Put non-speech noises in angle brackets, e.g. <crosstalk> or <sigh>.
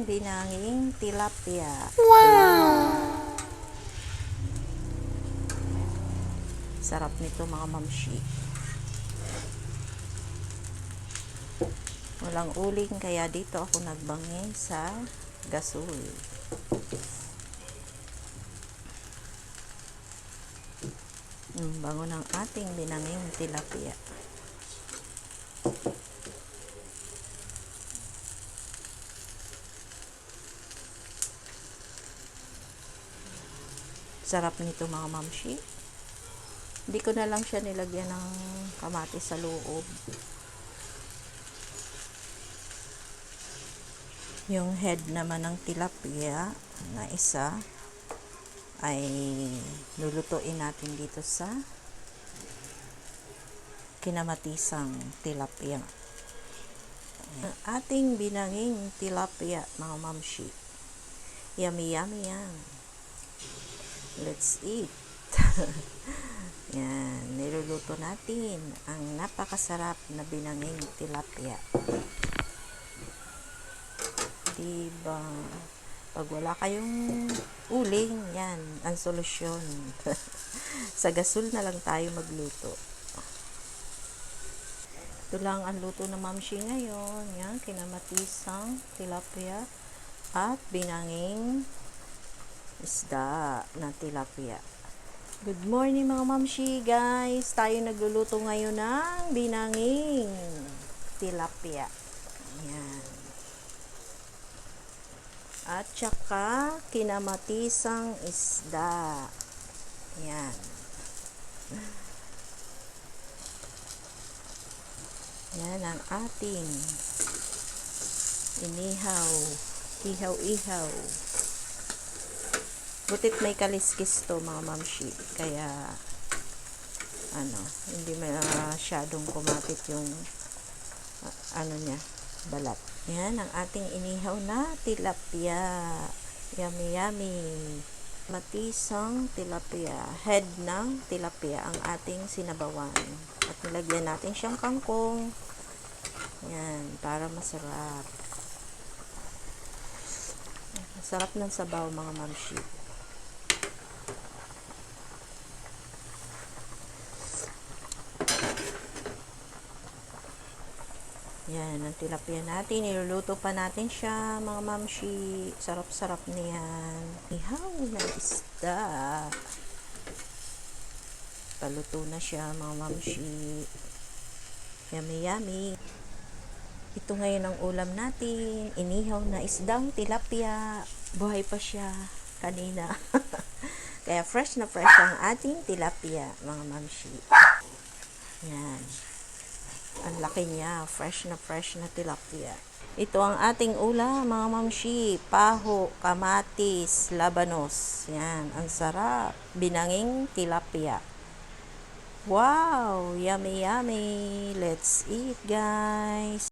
ating binanging tilapia. Sarap nito mga mamshi. Walang uling kaya dito ako nagbangi sa gasol. Ang bango ng ating binanging tilapia. Sarap nito mga mamshi. Hindi ko na lang siya nilagyan ng kamatis sa loob. Yung head naman ng tilapia na isa ay lulutuin natin dito sa kinamatisang tilapia. Ang ating binanging tilapia, mga mamshi. Yummy, yummy yan. Let's eat. <laughs> yan, niluluto natin ang napakasarap na binanging tilapia. Diba? Pag wala kayong uling, yan, ang solusyon. <laughs> Sa gasol na lang tayo magluto. Ito lang ang luto ng mamshi ngayon. Yan, kinamatisang tilapia at binanging isda na tilapia. Good morning mga mamshi guys. Tayo nagluluto ngayon ng binanging tilapia. Yan. At saka kinamatisang isda. Yan. Yan ang ating inihaw. Ihaw-ihaw. Butit may kaliskis to mga mamshi. Kaya ano, hindi masyadong kumapit yung uh, ano niya, balat. Yan ang ating inihaw na tilapia. Yummy, yummy. Matisang tilapia. Head ng tilapia ang ating sinabawan. At nilagyan natin siyang kangkong. Yan, para masarap. Sarap ng sabaw mga mamshi. Yan, ang tilapia natin. Niluluto pa natin siya, mga mamshi. Sarap-sarap niyan. Ihaw na isda. Paluto na siya, mga mamshi. Yummy, yummy. Ito ngayon ang ulam natin. Inihaw na isdang tilapia. Buhay pa siya kanina. <laughs> Kaya fresh na fresh ang ating tilapia, mga mamshi. Yan. Ang laki niya. Fresh na fresh na tilapia. Ito ang ating ulam, mga mamshi. Paho, kamatis, labanos. Yan. Ang sarap. Binanging tilapia. Wow! Yummy, yummy. Let's eat, guys.